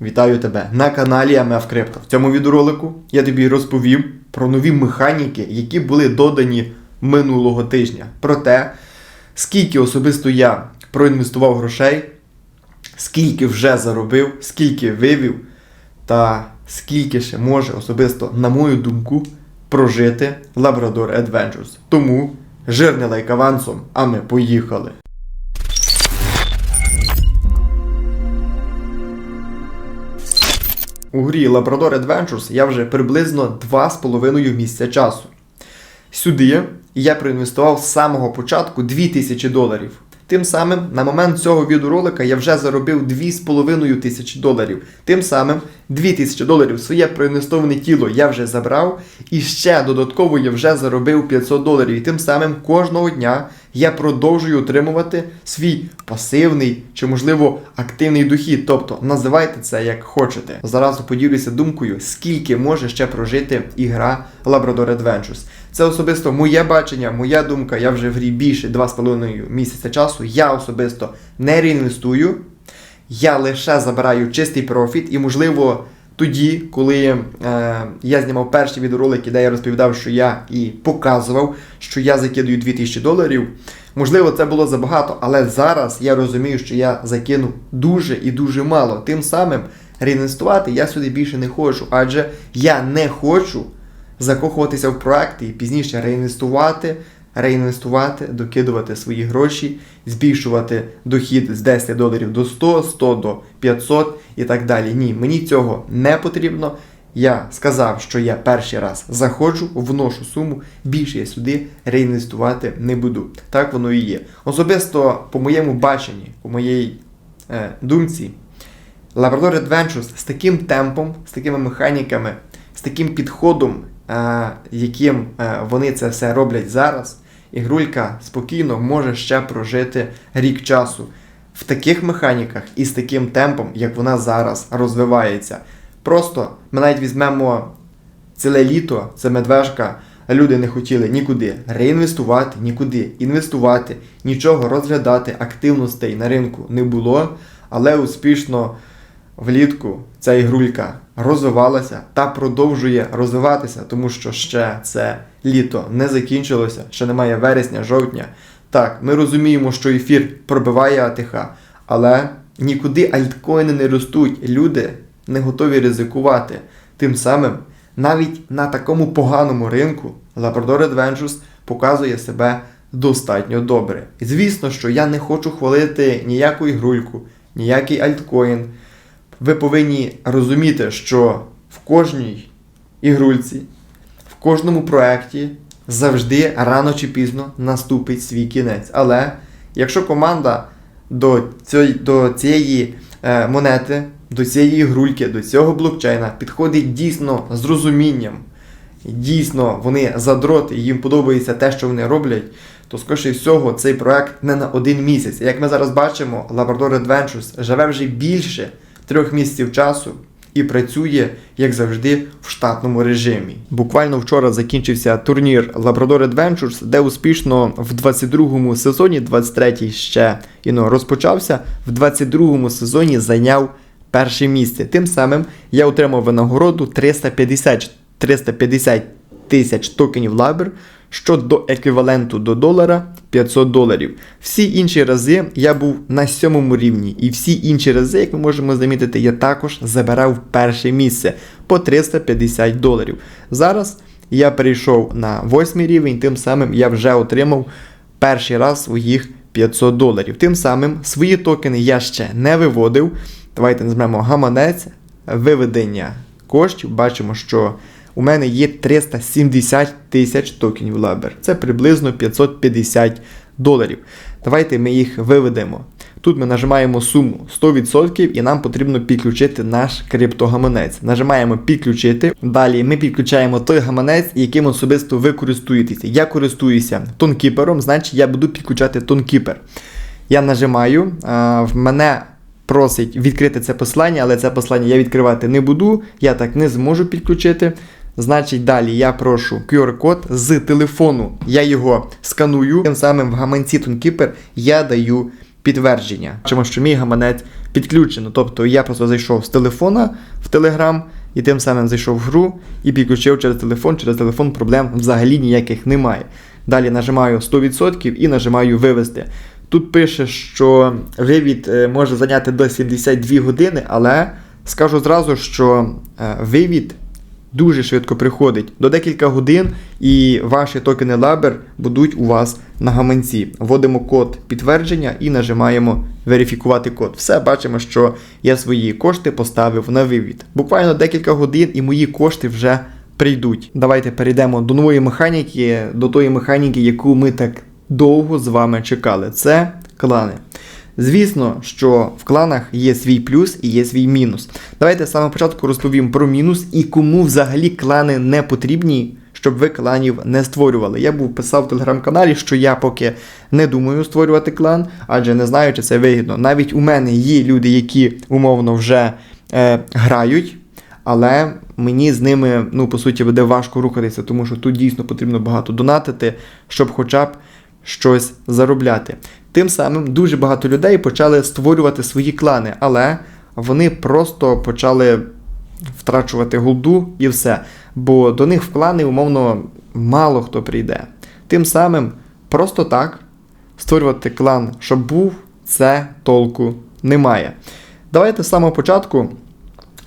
Вітаю тебе на каналі АМФ Крипто. В цьому відеоролику я тобі розповім про нові механіки, які були додані минулого тижня. Про те, скільки особисто я проінвестував грошей, скільки вже заробив, скільки вивів, та скільки ще може особисто, на мою думку, прожити Labrador Adventures. Тому жирний лайк авансом, а ми поїхали. У грі Labrador Adventures я вже приблизно 2,5 місяця часу. Сюди я проінвестував з самого початку 2000 доларів. Тим самим, на момент цього відеоролика я вже заробив 2,5 тисячі доларів. Тим самим 2000 доларів своє проінвестоване тіло я вже забрав, і ще додатково я вже заробив 500 доларів. І тим самим кожного дня я продовжую отримувати свій пасивний чи, можливо, активний дохід. Тобто називайте це як хочете. Зараз поділюся думкою, скільки може ще прожити ігра Labrador Adventures. Це особисто моє бачення, моя думка. Я вже в грі більше 2,5 місяця часу. Я особисто не реінвестую. Я лише забираю чистий профіт, і можливо. Тоді, коли е, я знімав перші відеоролики, де я розповідав, що я і показував, що я закидую 2000 доларів, можливо, це було забагато, але зараз я розумію, що я закину дуже і дуже мало. Тим самим реінвестувати я сюди більше не хочу, адже я не хочу закохуватися в проекти і пізніше реінвестувати, реінвестувати, докидувати свої гроші, збільшувати дохід з 10 доларів до 100, 100 до 500 і так далі. Ні, мені цього не потрібно. Я сказав, що я перший раз заходжу, вношу суму, більше я сюди реінвестувати не буду. Так воно і є. Особисто по моєму баченні, по моїй е, думці, Labrador Adventures з таким темпом, з такими механіками, з таким підходом, яким е, вони це все роблять зараз, ігрулька спокійно може ще прожити рік часу. В таких механіках і з таким темпом, як вона зараз розвивається. Просто ми навіть візьмемо ціле літо, це медвежка. Люди не хотіли нікуди реінвестувати, нікуди інвестувати, нічого розглядати, активностей на ринку не було, але успішно влітку ця ігрулька розвивалася та продовжує розвиватися, тому що ще це літо не закінчилося, ще немає вересня, жовтня. Так, ми розуміємо, що ефір пробиває АТХ, але нікуди альткоїни не ростуть. Люди не готові ризикувати. Тим самим, навіть на такому поганому ринку Labrador Adventures показує себе достатньо добре. І звісно, що я не хочу хвалити ніяку ігрульку, ніякий альткоін. Ви повинні розуміти, що в кожній ігрульці, в кожному проєкті завжди рано чи пізно наступить свій кінець. Але якщо команда до цієї, до цієї е, монети, до цієї ігрульки, до цього блокчейна підходить дійсно з розумінням, дійсно вони задроти, їм подобається те, що вони роблять, то скоріше всього цей проект не на один місяць. Як ми зараз бачимо, Labrador Adventures живе вже більше трьох місяців часу і працює, як завжди, в штатному режимі. Буквально вчора закінчився турнір Labrador Adventures, де успішно в 22-му сезоні, 23-й ще іно розпочався, в 22-му сезоні зайняв перше місце. Тим самим я отримав винагороду 350 350 тисяч токенів Labr, що до еквіваленту до долара 500 доларів. Всі інші рази я був на сьомому рівні, і всі інші рази, як ми можемо замітити, я також забирав перше місце по 350 доларів. Зараз я перейшов на восьмий рівень, тим самим я вже отримав перший раз своїх 500 доларів. Тим самим свої токени я ще не виводив. Давайте назвемо гаманець виведення коштів. Бачимо, що у мене є 370 тисяч токенів Labr. Це приблизно 550 доларів. Давайте ми їх виведемо. Тут ми нажимаємо суму 100% і нам потрібно підключити наш криптогаманець. Нажимаємо підключити. Далі ми підключаємо той гаманець, яким особисто ви користуєтеся. Я користуюся тонкіпером, значить я буду підключати тонкіпер. Я нажимаю, в мене просить відкрити це послання, але це послання я відкривати не буду, я так не зможу підключити. Значить, далі я прошу QR-код з телефону, я його сканую, тим самим в гаманці ToneKeeper я даю підтвердження. Чому що мій гаманець підключено. Тобто я просто зайшов з телефона в Телеграм і тим самим зайшов в гру і підключив через телефон. Через телефон проблем взагалі ніяких немає. Далі нажимаю 100% і нажимаю вивести. Тут пише, що вивід е, може зайняти до 72 години, але скажу зразу, що е, вивід дуже швидко приходить до декілька годин, і ваші токени Laber будуть у вас на гаманці. Вводимо код підтвердження і нажимаємо верифікувати код. Все, бачимо, що я свої кошти поставив на вивід. Буквально декілька годин і мої кошти вже прийдуть. Давайте перейдемо до нової механіки, до тої механіки, яку ми так довго з вами чекали. Це клани. Звісно, що в кланах є свій плюс і є свій мінус. Давайте з початку розповім про мінус і кому взагалі клани не потрібні, щоб ви кланів не створювали. Я був писав в телеграм-каналі, що я поки не думаю створювати клан, адже не знаю, чи це вигідно. Навіть у мене є люди, які умовно вже е, грають. Але мені з ними, ну, по суті, буде важко рухатися, тому що тут дійсно потрібно багато донатити, щоб хоча б щось заробляти. Тим самим дуже багато людей почали створювати свої клани, але вони просто почали втрачувати голду і все. Бо до них в клани, умовно, мало хто прийде. Тим самим, просто так створювати клан, щоб був, це толку немає. Давайте з самого початку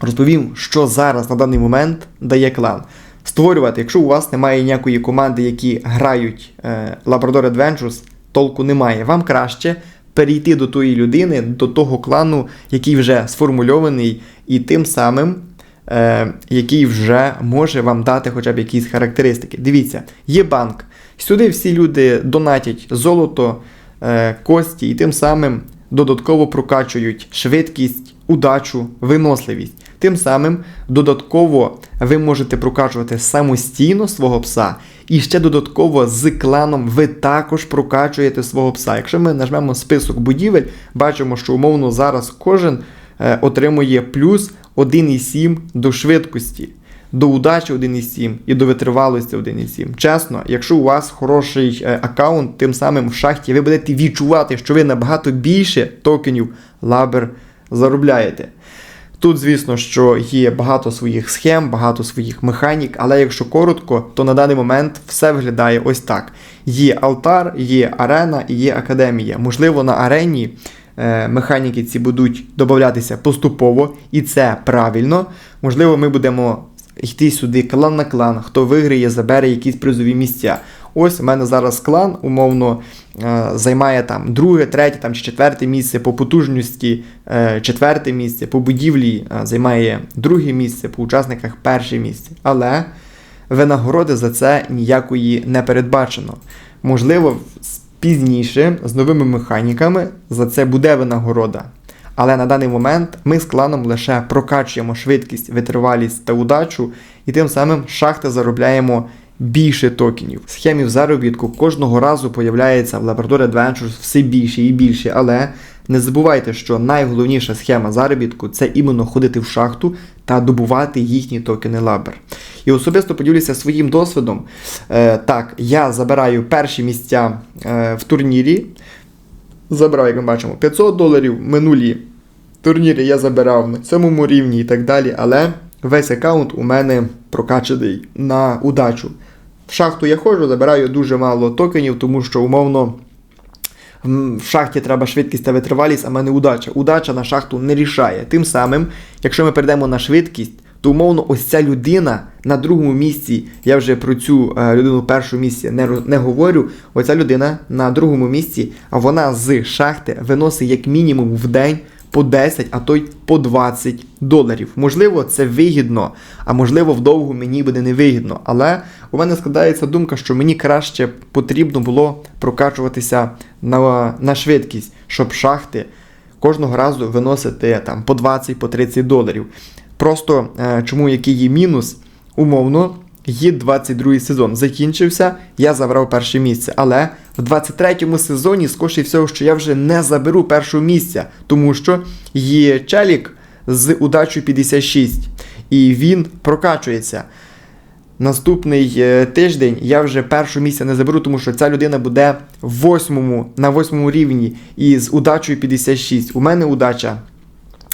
розповім, що зараз на даний момент дає клан. Створювати, якщо у вас немає ніякої команди, які грають е, Labrador Adventures, толку немає. Вам краще перейти до тої людини, до того клану, який вже сформульований, і тим самим, е, який вже може вам дати хоча б якісь характеристики. Дивіться, є банк. Сюди всі люди донатять золото, е, кості і тим самим додатково прокачують швидкість, удачу, виносливість. Тим самим додатково ви можете прокачувати самостійно свого пса, і ще додатково з кланом ви також прокачуєте свого пса. Якщо ми нажмемо список будівель, бачимо, що умовно зараз кожен е, отримує плюс 1,7 до швидкості. До удачі 1,7 і до витривалості 1,7. Чесно, якщо у вас хороший е, аккаунт, тим самим в шахті ви будете відчувати, що ви набагато більше токенів лабер заробляєте. Тут, звісно, що є багато своїх схем, багато своїх механік, але якщо коротко, то на даний момент все виглядає ось так: є алтар, є арена і є академія. Можливо, на арені е, механіки ці будуть додатися поступово, і це правильно. Можливо, ми будемо йти сюди клан на клан, хто виграє, забере якісь призові місця. Ось у мене зараз клан, умовно, е, займає там друге, третє там, чи четверте місце по потужності, е, четверте місце, по будівлі е, займає друге місце, по учасниках перше місце. Але винагороди за це ніякої не передбачено. Можливо, пізніше з новими механіками за це буде винагорода. Але на даний момент ми з кланом лише прокачуємо швидкість, витривалість та удачу, і тим самим шахти заробляємо більше токенів. Схемів заробітку кожного разу появляється в Labrador Adventures все більше і більше, але не забувайте, що найголовніша схема заробітку це іменно ходити в шахту та добувати їхні токени Лабер. І особисто поділюся своїм досвідом. Е, Так, я забираю перші місця е, в турнірі. Забрав, як ми бачимо, 500 доларів минулі турніри я забирав на цьому рівні і так далі, але весь аккаунт у мене прокачаний на удачу. В шахту я ходжу, забираю дуже мало токенів, тому що умовно в шахті треба швидкість та витривалість, а в мене удача. Удача на шахту не рішає. Тим самим, якщо ми перейдемо на швидкість, то умовно ось ця людина на другому місці, я вже про цю е, людину в першому місці не не говорю. Оця людина на другому місці, а вона з шахти виносить як мінімум в день по 10, а то й по 20 доларів. Можливо, це вигідно, а можливо, вдовго мені буде невигідно. Але у мене складається думка, що мені краще потрібно було прокачуватися на, на швидкість, щоб шахти кожного разу виносити там по 20-30 по 30 доларів. Просто е, чому який є мінус, умовно. Є 22 сезон. Закінчився, я забрав перше місце. Але в 23-му сезоні, скоріше всього, що я вже не заберу першого місця, тому що є челік з удачою 56, і він прокачується. Наступний е, тиждень я вже перше місце не заберу, тому що ця людина буде восьмому, на восьмому рівні і з удачею 56. У мене удача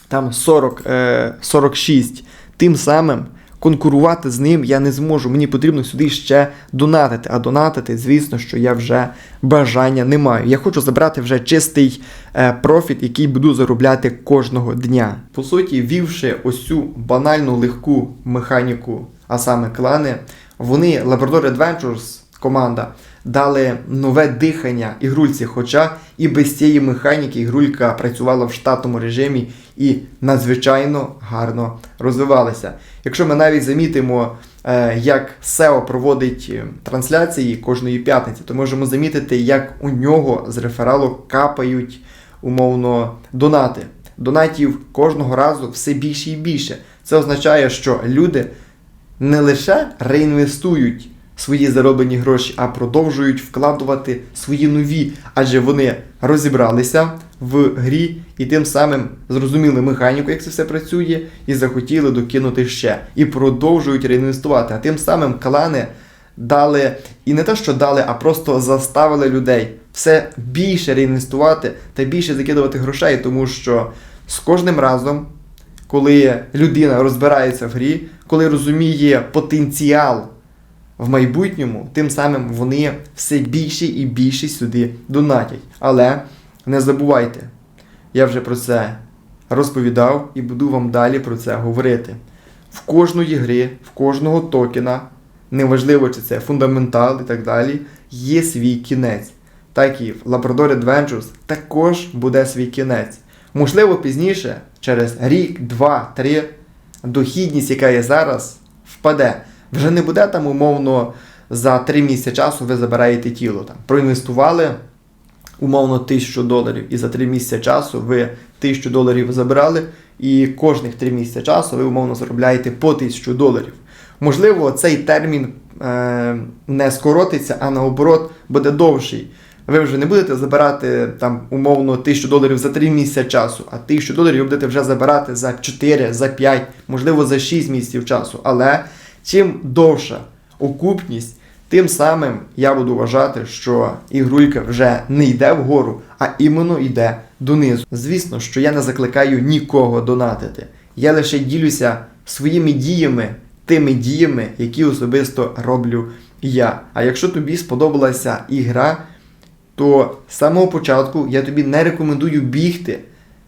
там 40, е, 46. Тим самим конкурувати з ним я не зможу. Мені потрібно сюди ще донатити. А донатити, звісно, що я вже бажання не маю. Я хочу забрати вже чистий е, профіт, який буду заробляти кожного дня. По суті, вівши ось цю банальну легку механіку, а саме клани, вони Labrador Adventures, команда, дали нове дихання ігрульці. Хоча і без цієї механіки ігрулька працювала в штатному режимі і надзвичайно гарно розвивалася. Якщо ми навіть замітимо, е, як SEO проводить е, трансляції кожної п'ятниці, то можемо замітити, як у нього з рефералу капають умовно донати. Донатів кожного разу все більше і більше. Це означає, що люди не лише реінвестують свої зароблені гроші, а продовжують вкладувати свої нові, адже вони розібралися в грі і тим самим зрозуміли механіку, як це все працює, і захотіли докинути ще. І продовжують реінвестувати. А тим самим клани дали, і не те, що дали, а просто заставили людей все більше реінвестувати та більше закидувати грошей, тому що з кожним разом коли людина розбирається в грі, коли розуміє потенціал в майбутньому, тим самим вони все більше і більше сюди донатять. Але не забувайте, я вже про це розповідав і буду вам далі про це говорити. В кожної гри, в кожного токена, неважливо, чи це фундаментал і так далі, є свій кінець. Так і в Labrador Adventures також буде свій кінець. Можливо, пізніше, через рік, два, три, дохідність, яка є зараз, впаде. Вже не буде там, умовно, за три місяці часу ви забираєте тіло. Там. Проінвестували умовно тисячу доларів, і за три місяці часу ви тисячу доларів забрали, і кожних три місяці часу ви умовно заробляєте по тисячу доларів. Можливо, цей термін е, не скоротиться, а наоборот буде довший. Ви вже не будете забирати там умовно 1000 доларів за 3 місяці часу, а 1000 доларів будете вже забирати за 4, за 5, можливо, за 6 місяців часу. Але чим довша окупність, тим самим я буду вважати, що ігрулька вже не йде вгору, а іменно йде донизу. Звісно, що я не закликаю нікого донатити. Я лише ділюся своїми діями, тими діями, які особисто роблю я. А якщо тобі сподобалася ігра, то з самого початку я тобі не рекомендую бігти,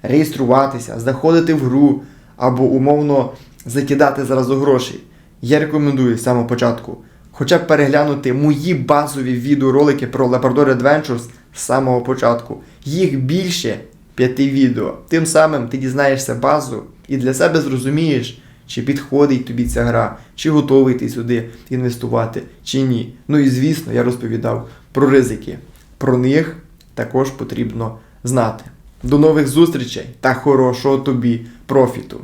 реєструватися, заходити в гру або умовно закидати зразу грошей. Я рекомендую з самого початку хоча б переглянути мої базові відеоролики про Labrador Adventures з самого початку. Їх більше п'яти відео. Тим самим ти дізнаєшся базу і для себе зрозумієш, чи підходить тобі ця гра, чи готовий ти сюди інвестувати, чи ні. Ну і звісно, я розповідав про ризики. Про них також потрібно знати. До нових зустрічей та хорошого тобі профіту!